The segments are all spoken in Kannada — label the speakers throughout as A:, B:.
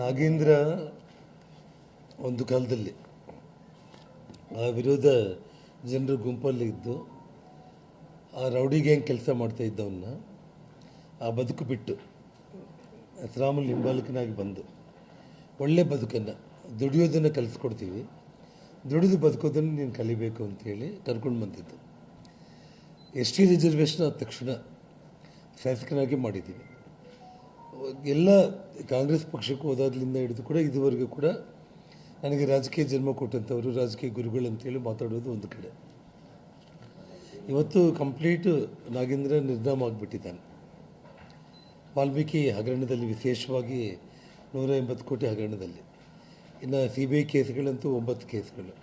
A: ನಾಗೇಂದ್ರ ಒಂದು ಕಾಲದಲ್ಲಿ ಆ ವಿರೋಧ ಜನರ ಗುಂಪಲ್ಲಿ ಇದ್ದು ಆ ರೌಡಿಗೆ ಹೆಂಗೆ ಕೆಲಸ ಮಾಡ್ತಾ ಇದ್ದವನ್ನ ಆ ಬದುಕು ಬಿಟ್ಟು ಶ್ರಾಮಲ್ ಹಿಂಬಾಲಕನಾಗಿ ಬಂದು ಒಳ್ಳೆ ಬದುಕನ್ನು ದುಡಿಯೋದನ್ನು ಕಲಿಸ್ಕೊಡ್ತೀವಿ. ದುಡಿದು ಬದುಕೋದನ್ನು ನೀನು ಕಲಿಬೇಕು ಅಂತೇಳಿ ಕರ್ಕೊಂಡು ಬಂದಿದ್ದು. ಎಸ್ ಟಿ ರಿಸರ್ವೇಷನ್ ಆದ ತಕ್ಷಣ ಶಾಸಕನಾಗಿ ಮಾಡಿದ್ದೀವಿ ಎಲ್ಲ ಕಾಂಗ್ರೆಸ್ ಪಕ್ಷಕ್ಕೆ ಹೋದಾದ್ಲಿಂದ ಹಿಡಿದು ಕೂಡ ಇದುವರೆಗೂ ಕೂಡ ನನಗೆ ರಾಜಕೀಯ ಜನ್ಮ ಕೊಟ್ಟಂಥವರು, ರಾಜಕೀಯ ಗುರುಗಳು ಅಂತೇಳಿ ಮಾತಾಡೋದು ಒಂದು ಕಡೆ. ಇವತ್ತು ಕಂಪ್ಲೀಟು ನಾಗೇಂದ್ರ ನಿರ್ನಾಮ ಆಗಿಬಿಟ್ಟಿದ್ದಾನೆ. ವಾಲ್ಮೀಕಿ ಹಗರಣದಲ್ಲಿ ವಿಶೇಷವಾಗಿ ನೂರ ಎಂಬತ್ತು ಕೋಟಿ ಹಗರಣದಲ್ಲಿ. ಇನ್ನು ಸಿ ಬಿ ಐ ಕೇಸ್ಗಳಂತೂ ಒಂಬತ್ತು ಕೇಸ್ಗಳು.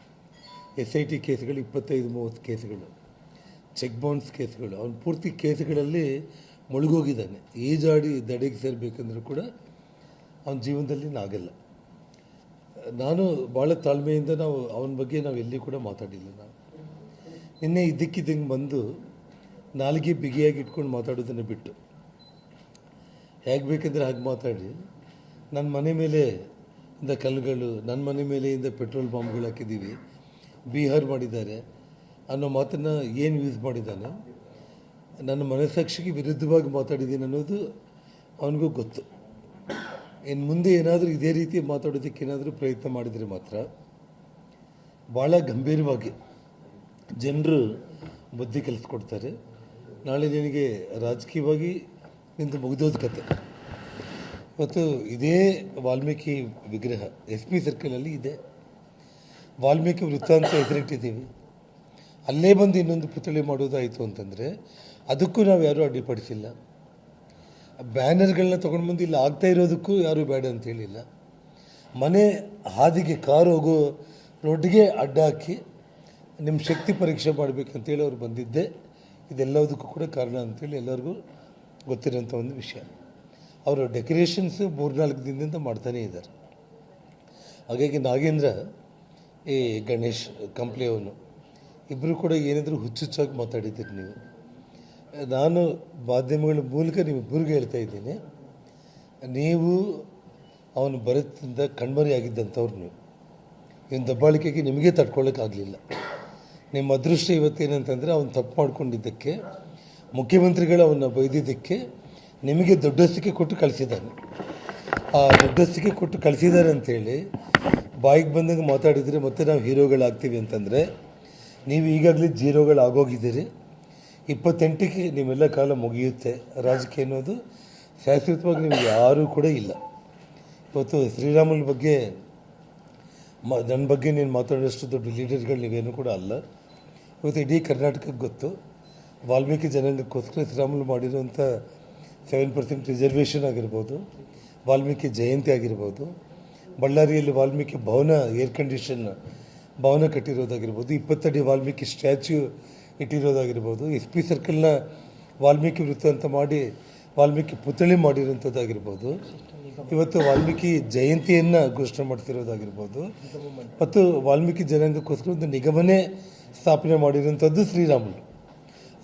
A: ಎಸ್ ಐ ಟಿ ಕೇಸ್ಗಳು ಇಪ್ಪತ್ತೈದು, ಮೂವತ್ತು ಕೇಸ್ಗಳು. ಚೆಕ್ ಬೌನ್ಸ್ ಕೇಸ್ಗಳು. ಅವನು ಪೂರ್ತಿ ಕೇಸ್ಗಳಲ್ಲಿ ಮುಳುಗೋಗಿದ್ದಾನೆ. ಈಜಾಡಿ ದಡೆಗೆ ಸೇರಬೇಕಂದ್ರೂ ಕೂಡ ಅವನ ಜೀವನದಲ್ಲಿ ನಾಗಲ್ಲ. ನಾನು ಭಾಳ ತಾಳ್ಮೆಯಿಂದ ನಾವು ಅವನ ಬಗ್ಗೆ ನಾವು ಎಲ್ಲಿ ಕೂಡ ಮಾತಾಡಿಲ್ಲ ನಾವು ನಿನ್ನೆ ಇದ್ದಕ್ಕಿದ್ದಂಗೆ ಬಂದು ನಾಲಿಗೆ ಬಿಗಿಯಾಗಿ ಇಟ್ಕೊಂಡು ಮಾತಾಡೋದನ್ನು ಬಿಟ್ಟು. ಹೇಗೆ ಬೇಕಂದ್ರೆ ಹಾಗೆ ಮಾತಾಡಿ. ನನ್ನ ಮನೆ ಮೇಲೆ ಇಂದ ಕಲ್ಲುಗಳು ನನ್ನ ಮನೆ ಮೇಲೆ ಇಂದ ಪೆಟ್ರೋಲ್ ಬಾಂಬ್ಗಳು ಹಾಕಿದ್ದೀವಿ ಬಿಹಾರ್ ಮಾಡಿದ್ದಾರೆ. ಅನ್ನೋ ಮಾತನ್ನು ಏನು ಯೂಸ್ ಮಾಡಿದ್ದಾನೆ? ನನ್ನ ಮನಸ್ಸಾಕ್ಷಿಗೆ ವಿರುದ್ಧವಾಗಿ ಮಾತಾಡಿದ್ದೀನಿ ಅನ್ನೋದು ಅವನಿಗೂ ಗೊತ್ತು. ಇನ್ನು ಮುಂದೆ ಏನಾದರೂ ಇದೇ ರೀತಿ ಮಾತಾಡೋದಕ್ಕೆ ಏನಾದರೂ ಪ್ರಯತ್ನ ಮಾಡಿದರೆ ಮಾತ್ರ ಭಾಳ ಗಂಭೀರವಾಗಿ ಜನರು ಬುದ್ಧಿ ಕಲಿಸ್ಕೊಡ್ತಾರೆ. ನಾಳೆ ನಿನಗೆ ರಾಜಕೀಯವಾಗಿ ನಿಂತು ಮುಗಿದೋದ ಕತೆ. ಮತ್ತು ಇದೇ ವಾಲ್ಮೀಕಿ ವಿಗ್ರಹ ಎಸ್ ಪಿ ಸರ್ಕಲಲ್ಲಿ ಇದೆ. ವಾಲ್ಮೀಕಿ ವೃತ್ತಾಂತ ಹೆಸರಿಟ್ಟಿದ್ದೀವಿ ಅಲ್ಲೇ ಬಂದು ಇನ್ನೊಂದು ಪುತ್ಥಳಿ ಮಾಡೋದಾಯಿತು ಅಂತಂದರೆ ಅದಕ್ಕೂ ನಾವು ಯಾರೂ ಅಡ್ಡಿಪಡಿಸಿಲ್ಲ. ಬ್ಯಾನರ್ಗಳನ್ನ ತೊಗೊಂಡು ಬಂದು ಇಲ್ಲಿ ಆಗ್ತಾ ಇರೋದಕ್ಕೂ ಯಾರೂ ಬೇಡ ಅಂತ ಹೇಳಿಲ್ಲ. ಮನೆ ಹಾದಿಗೆ ಕಾರು ಹೋಗೋ ರೋಡ್ಗೆ ಅಡ್ಡ ಹಾಕಿ ನಿಮ್ಮ ಶಕ್ತಿ ಪರೀಕ್ಷೆ ಮಾಡಬೇಕಂತೇಳಿ ಅವ್ರು ಬಂದಿದ್ದೆ. ಇದೆಲ್ಲದಕ್ಕೂ ಕೂಡ ಕಾರಣ ಅಂತೇಳಿ ಎಲ್ಲರಿಗೂ ಗೊತ್ತಿರೋಂಥ ಒಂದು ವಿಷಯ. ಅವರು ಡೆಕೋರೇಷನ್ಸು ಮೂರ್ನಾಲ್ಕು ದಿನದಿಂದ ಮಾಡ್ತಾನೇ ಇದ್ದಾರೆ. ಹಾಗಾಗಿ ನಾಗೇಂದ್ರ ಈ ಗಣೇಶ್, ಕಂಪ್ಲಿಯವನು ಇಬ್ಬರು ಕೂಡ ಏನಿದ್ರು ಹುಚ್ಚುಚ್ಚಾಗಿ ಮಾತಾಡಿದ್ದೀರಿ ನೀವು. ನಾನು ಮಾಧ್ಯಮಗಳ ಮೂಲಕ ನಿಮ್ಮಿಬ್ಬರಿಗೂ ಹೇಳ್ತಾ ಇದ್ದೀನಿ. ನೀವು ಅವನು ಬರತ್ತಿಂದ ಕಣ್ಮರೆಯಾಗಿದ್ದಂಥವ್ರು ನೀವು. ಇವನು ದಬ್ಬಾಳಿಕೆಗೆ ನಿಮಗೆ ತಡ್ಕೊಳ್ಳೋಕ್ಕಾಗಲಿಲ್ಲ ನಿಮ್ಮ ಅದೃಷ್ಟ ಇವತ್ತೇನಂತಂದರೆ ಅವನು ತಪ್ಪು ಮಾಡ್ಕೊಂಡಿದ್ದಕ್ಕೆ, ಮುಖ್ಯಮಂತ್ರಿಗಳು ಅವನ್ನ ಬೈದಿದ್ದಕ್ಕೆ ನಿಮಗೆ ದೊಡ್ಡಸ್ತಿಕೆ ಕೊಟ್ಟು ಕಳಿಸಿದ್ದಾನೆ. ಆ ದೊಡ್ಡಸ್ತಿಕೆ ಕೊಟ್ಟು ಕಳಿಸಿದ್ದಾರೆ ಅಂತೇಳಿ ಬಾಯಿಗೆ ಬಂದಂಗೆ ಮಾತಾಡಿದರೆ ಮತ್ತೆ ನಾವು ಹೀರೋಗಳಾಗ್ತೀವಿ ಅಂತಂದರೆ ನೀವು ಈಗಾಗಲೇ ಜೀರೋಗಳಾಗೋಗಿದ್ದೀರಿ. ಇಪ್ಪತ್ತೆಂಟಕ್ಕೆ ನಿಮ್ಮೆಲ್ಲ ಕಾಲ ಮುಗಿಯುತ್ತೆ. ರಾಜಕೀಯ ಅನ್ನೋದು ಶಾಶ್ವತವಾಗಿ ನಿಮ್ಗೆ ಯಾರೂ ಕೂಡ ಇಲ್ಲ. ಇವತ್ತು ಶ್ರೀರಾಮನ ಬಗ್ಗೆ ಮ ನನ್ನ ಬಗ್ಗೆ ನೀನು ಮಾತಾಡೋಷ್ಟು ದೊಡ್ಡ ಲೀಡರ್ಗಳು ನೀವೇನು ಕೂಡ ಅಲ್ಲ. ಇವತ್ತು ಇಡೀ ಕರ್ನಾಟಕಕ್ಕೆ ಗೊತ್ತು. ವಾಲ್ಮೀಕಿ ಜನಾಂಗಕ್ಕೋಸ್ಕರ ಶ್ರೀರಾಮುಲು ಮಾಡಿರುವಂಥ ಸೆವೆನ್ ಪರ್ಸೆಂಟ್ ರಿಸರ್ವೇಷನ್ ಆಗಿರ್ಬೋದು, ವಾಲ್ಮೀಕಿ ಜಯಂತಿ ಆಗಿರ್ಬೋದು, ಬಳ್ಳಾರಿಯಲ್ಲಿ ವಾಲ್ಮೀಕಿ ಭವನ ಏರ್ ಕಂಡೀಷನ್ ಭವನ ಕಟ್ಟಿರೋದಾಗಿರ್ಬೋದು, ಇಪ್ಪತ್ತಡಿ ವಾಲ್ಮೀಕಿ ಸ್ಟ್ಯಾಚ್ಯೂ ಇಟ್ಟಿರೋದಾಗಿರ್ಬೋದು, ಎಸ್ ಪಿ ಸರ್ಕಲ್ನ ವಾಲ್ಮೀಕಿ ವೃತ್ತ ಅಂತ ಮಾಡಿ, ವಾಲ್ಮೀಕಿ ಪುತ್ಥಳಿ ಮಾಡಿರೋಂಥದ್ದಾಗಿರ್ಬೋದು, ಇವತ್ತು ವಾಲ್ಮೀಕಿ ಜಯಂತಿಯನ್ನು ಘೋಷಣೆ ಮಾಡ್ತಿರೋದಾಗಿರ್ಬೋದು, ಮತ್ತು ವಾಲ್ಮೀಕಿ ಜನಾಂಗಕ್ಕೋಸ್ಕರ ಒಂದು ನಿಗಮನೇ ಸ್ಥಾಪನೆ ಮಾಡಿರೋಂಥದ್ದು ಶ್ರೀರಾಮುಲು.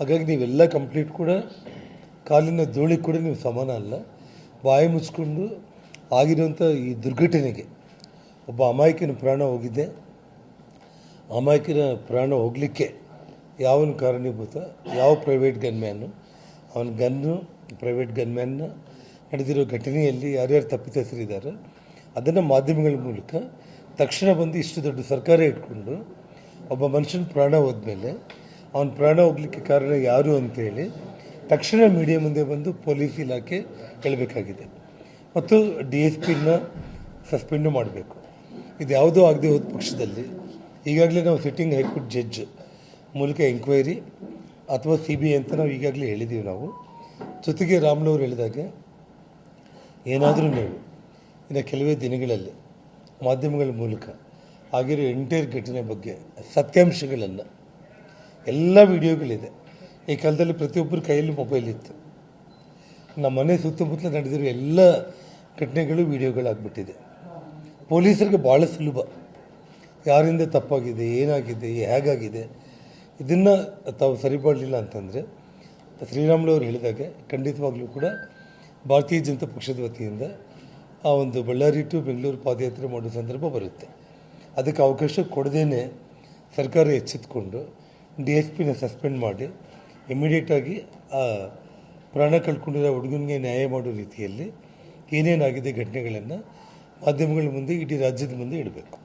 A: ಹಾಗಾಗಿ ನೀವೆಲ್ಲ ಕಂಪ್ಲೀಟ್ ಕೂಡ ಕಾಲಿನ ಧೂಳಿ ಕೂಡ ನೀವು ಸಮಾನ ಅಲ್ಲ, ಬಾಯಿ ಮುಚ್ಕೊಂಡು ಆಗಿರುವಂಥ ಈ ದುರ್ಘಟನೆಗೆ ಒಬ್ಬ ಅಮಾಯಕನ ಪ್ರಾಣ ಹೋಗಿದ್ದೆ ಅಮಾಯಕನ ಪ್ರಾಣ ಹೋಗಲಿಕ್ಕೆ ಯಾವನ ಕಾರಣೀಭೂತ? ಯಾವ ಪ್ರೈವೇಟ್ ಗನ್ಮ್ಯಾನು ಅವನ ಗನ್ನು ಪ್ರೈವೇಟ್ ಗನ್ಮ್ಯಾನ್ನ ನಡೆದಿರೋ ಘಟನೆಯಲ್ಲಿ ಯಾರ್ಯಾರು ತಪ್ಪಿತಸ್ಥರಿದ್ದಾರೆ? ಅದನ್ನು ಮಾಧ್ಯಮಗಳ ಮೂಲಕ ತಕ್ಷಣ ಬಂದು ಇಷ್ಟು ದೊಡ್ಡ ಸರ್ಕಾರ ಇಟ್ಕೊಂಡು ಒಬ್ಬ ಮನುಷ್ಯನ ಪ್ರಾಣ ಹೋದ್ಮೇಲೆ ಅವನ ಪ್ರಾಣ ಹೋಗ್ಲಿಕ್ಕೆ ಕಾರಣ ಯಾರು ಅಂತೇಳಿ ತಕ್ಷಣ ಮೀಡಿಯಾ ಮುಂದೆ ಬಂದು ಪೊಲೀಸ್ ಇಲಾಖೆ ಹೇಳಬೇಕಾಗಿದೆ. ಮತ್ತು ಡಿ ಎಸ್ ಪಿನ ಸಸ್ಪೆಂಡು ಮಾಡಬೇಕು. ಇದು ಯಾವುದೂ ಆಗದೆ ಹೋದ ಪಕ್ಷದಲ್ಲಿ ಈಗಾಗಲೇ ನಾವು ಸಿಟ್ಟಿಂಗ್ ಹೈಕೋರ್ಟ್ ಜಡ್ಜ್ ಮೂಲಕ ಎಂಕ್ವೈರಿ ಅಥವಾ ಸಿ ಬಿ ಐ ಅಂತ ನಾವು ಈಗಾಗಲೇ ಹೇಳಿದ್ದೀವಿ ನಾವು. ಜೊತೆಗೆ ರಾಮ್ನವ್ರು ಹೇಳಿದಾಗ, ಏನಾದರೂ ನೀವು ಇನ್ನು ಕೆಲವೇ ದಿನಗಳಲ್ಲಿ ಮಾಧ್ಯಮಗಳ ಮೂಲಕ ಆಗಿರೋ ಎಂಟೈರ್ ಘಟನೆ ಬಗ್ಗೆ ಸತ್ಯಾಂಶಗಳನ್ನು, ಎಲ್ಲ ವಿಡಿಯೋಗಳಿದೆ. ಈ ಕಾಲದಲ್ಲಿ ಪ್ರತಿಯೊಬ್ಬರ ಕೈಯಲ್ಲಿ ಮೊಬೈಲ್ ಇತ್ತು. ನಮ್ಮ ಮನೆ ಸುತ್ತಮುತ್ತಲ ನಡೆದಿರೋ ಎಲ್ಲ ಘಟನೆಗಳು ವಿಡಿಯೋಗಳಾಗ್ಬಿಟ್ಟಿದೆ. ಪೊಲೀಸರಿಗೆ ಭಾಳ ಸುಲಭ. ಯಾರಿಂದ ತಪ್ಪಾಗಿದೆ, ಏನಾಗಿದೆ, ಹೇಗಾಗಿದೆ, ಇದನ್ನು ತಾವು ಸರಿಪಡಲಿಲ್ಲ ಅಂತಂದರೆ ಶ್ರೀರಾಮುಲು ಹೇಳಿದಾಗೆ ಖಂಡಿತವಾಗಲೂ ಕೂಡ ಭಾರತೀಯ ಜನತಾ ಪಕ್ಷದ ವತಿಯಿಂದ ಆ ಒಂದು ಬಳ್ಳಾರಿ ಟು ಬೆಂಗಳೂರು ಪಾದಯಾತ್ರೆ ಮಾಡೋ ಸಂದರ್ಭ ಬರುತ್ತೆ. ಅದಕ್ಕೆ ಅವಕಾಶ ಕೊಡದೇನೆ ಸರ್ಕಾರ ಎಚ್ಚೆತ್ಕೊಂಡು ಡಿ ಎಸ್ ಪಿನ ಸಸ್ಪೆಂಡ್ ಮಾಡಿ ಇಮಿಡಿಯೇಟಾಗಿ ಆ ಪ್ರಾಣ ಕಳ್ಕೊಂಡಿರೋ ಹುಡುಗನಿಗೆ ನ್ಯಾಯ ಮಾಡೋ ರೀತಿಯಲ್ಲಿ ಏನೇನಾಗಿದೆ ಘಟನೆಗಳನ್ನು ಮಾಧ್ಯಮಗಳ ಮುಂದೆ ಇಡೀ ರಾಜ್ಯದ ಮುಂದೆ ಇಡಬೇಕು.